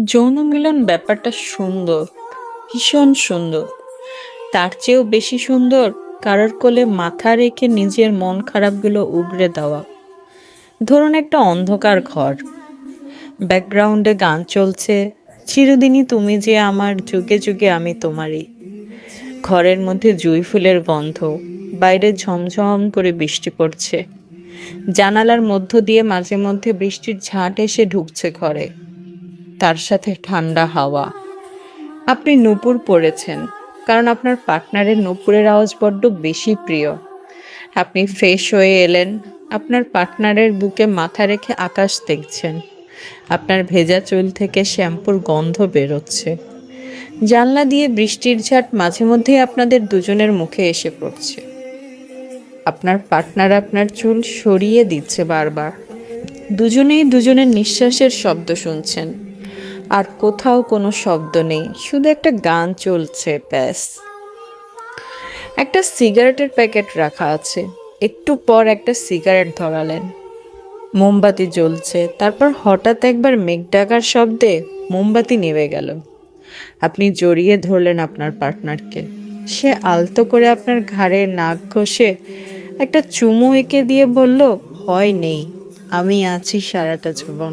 যৌন মিলন ব্যাপারটা সুন্দর, ভীষণ সুন্দর। তার চেয়েও বেশি সুন্দর কারোর কোলে মাথা রেখে নিজের মন খারাপগুলো উগড়ে দেওয়া। ধরুন একটা অন্ধকার ঘর। ব্যাকগ্রাউন্ডে গান চলছে, চিরদিনই তুমি যে আমার, যুগে যুগে আমি তোমারই। ঘরের মধ্যে জুই ফুলের গন্ধ, বাইরে ঝমঝম করে বৃষ্টি পড়ছে। জানালার মধ্য দিয়ে মাঝে মধ্যে বৃষ্টির ঝাঁট এসে ঢুকছে ঘরে। তার সাথে ঠান্ডা হাওয়া। আপনি নূপুর পরেছেন, কারণ আপনার পার্টনারের নূপুরের আওয়াজ বড্ড বেশি প্রিয়। আপনি ফ্রেশ হয়ে এলেন, আপনার পার্টনারের বুকে মাথা রেখে আকাশ দেখছেন। আপনার ভেজা চুল থেকে শ্যাম্পুর গন্ধ বেরোচ্ছে। জানলা দিয়ে বৃষ্টির ঝাট মাঝে মধ্যেই আপনাদের দুজনের মুখে এসে পড়ছে। আপনার পার্টনার আপনার চুল সরিয়ে দিচ্ছে বারবার। দুজনেই দুজনের নিঃশ্বাসের শব্দ শুনছেন। আর কোথাও কোনো শব্দ নেই। শুধু একটা গান চলছে, ব্যাস। একটা সিগারেটের প্যাকেট রাখা আছে। একটু পর একটা সিগারেট ধরালেন। মোমবাতি জ্বলছে। তারপর হঠাৎ একবার মেঘ ডাকার শব্দে মোমবাতি নেমে গেল। আপনি জড়িয়ে ধরলেন আপনার পার্টনারকে। সে আলতো করে আপনার ঘাড়ে নাক ঘষে একটা চুমু এঁকে দিয়ে বলল, ভয় নেই, আমি আছি সারাটা জীবন।